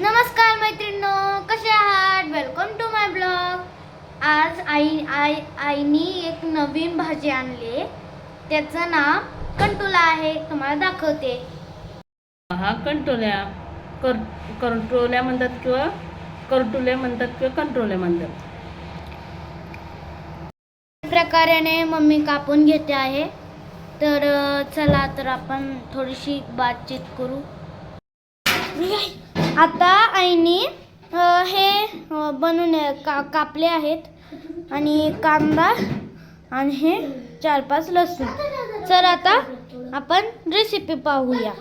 नमस्कार मैत्रिणींनो कसे आहात? वेलकम टू माय ब्लॉग आज आई आई आईनी एक नवीन भाजी आणली. त्याचं नाव कंटुला आहे. तुम्हाला दाखवते. हा कंटोल्या. कर कंट्रोल्या म्हणतात किंवा करटुल्या म्हणतात किंवा कंट्रोल्या म्हणतात. प्रकाराने मम्मी कापून घेते आहे. तर चला तर आपण थोडीशी बातचीत करू. आता आईनी हे बनवून का कापले आहेत. आणि कांदा आणि हे चार पाच लसूण. तर आता आपण रेसिपी पाहूया.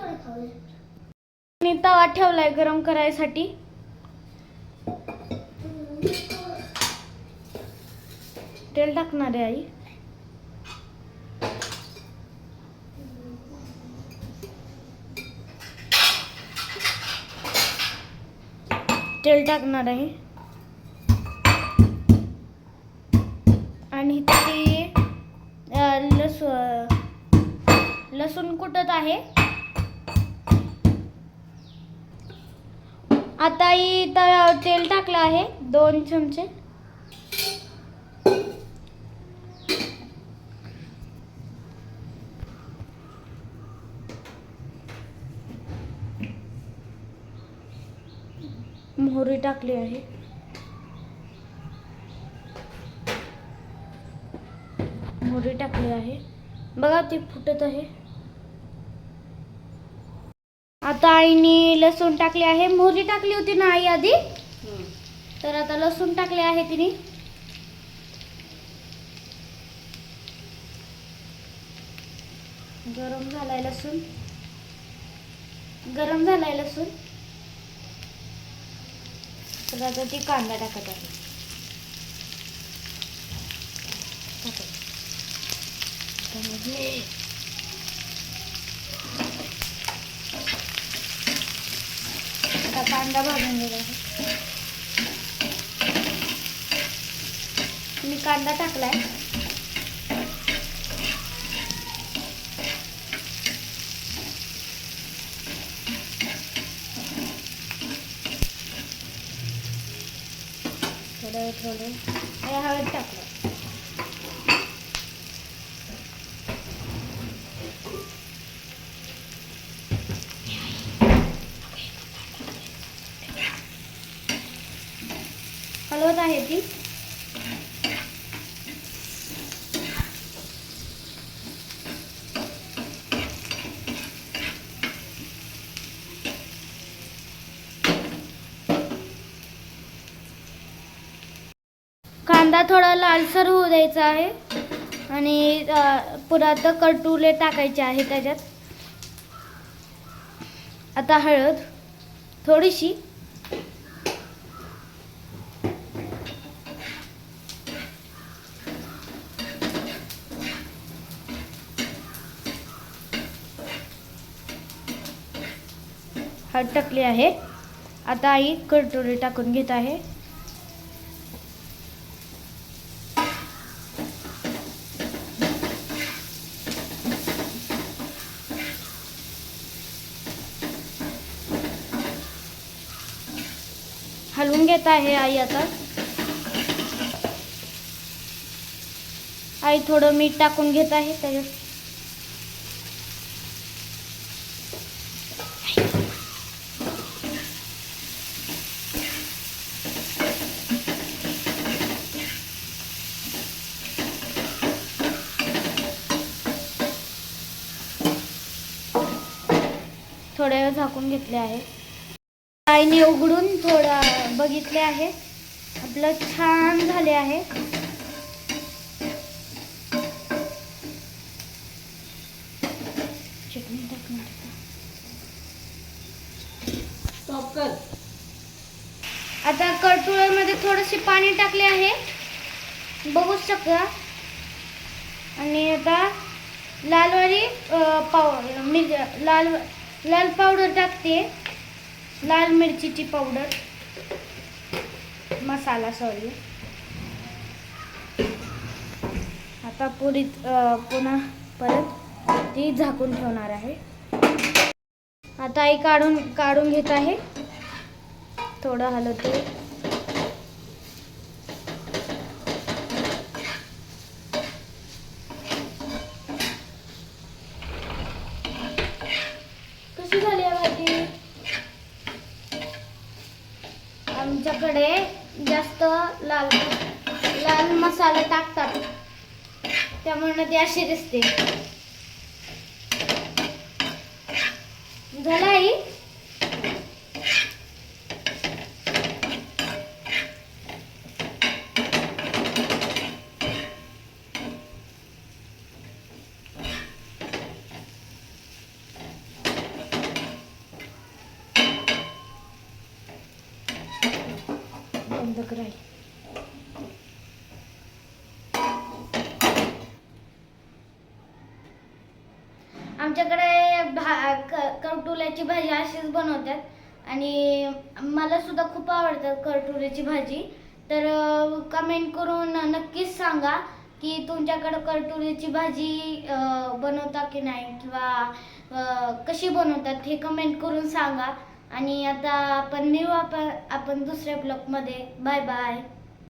मी तवा ठेवलाय गरम करायसाठी. तेल टाकणार आहे आई. तेल टाकणार आहे. आणि ते लस लसू लसूण कुटत आहे. आता इथं तेल टाकलं आहे दोन चमचे. मोहरी टाकली आहे. मोहरी टाकली आहे. बघा ती फुटत आहे. आता आईने लसूण टाकले आहे. मोहरी टाकली होती ना आई आधी? तर आता लसूण टाकले आहे तिने. गरम झालाय लसूण. गरम झालाय लसूण. तर आता कांदा टाकत आहे. आता कांदा भाजून गेला आहे. मी कांदा टाकलाय. थोडं आणि हळद टाकलं. हलवत आहे ती. कांदा थोडा लालसर होऊ द्यायचा आहे. आणि पुरात पुन्हा आता कटुले टाकायचे आहे त्याच्यात. आता हळद थोडीशी. हळद टाकली आहे. आता आई कटोरी टाकून घेत आहे. हलवून घेत आहे आई आता. आई थोडं मीठ टाकून घेत आहे त्याच्यात. थोड्या वेळ झाकून घेतले आहे. आईने उघडून थोडं बघितले आहे. आपलं छान झाले आहे. चटणी टाकून टाका. स्टॉप कर. आता कटोळ्यामध्ये थोडेसे पाणी टाकले आहे. बघू शकता. आणि आता लालवाली अं, पाव मिर लाल लाल पावडर टाकते. लाल मिरचीची पावडर मसाला सॉरी आता पुरीत पुन्हा परत ती झाकून ठेवणार आहे. आता आई काढून काढून घेत आहे. थोडं हलवते कशी झाली आहे भाजी आमच्याकडे जास्त लाल लाल मसाला टाकतात. त्यामुळे ती अशी दिसते. झालं आई? बंद कराय आमच्याकडे भा क- करटुल्याची भाजी अशीच बनवतात. आणि मला सुद्धा खूप आवडतात करटुल्याची भाजी. तर कमेंट करून नक्कीच सांगा की तुमच्याकडं करटुल्याची भाजी अं, बनवता की नाही? किंवा अं, कशी बनवतात हे कमेंट करून सांगा. आणि आता आपण मिळू आपण आपण दुसऱ्या ब्लॉगमध्ये बाय बाय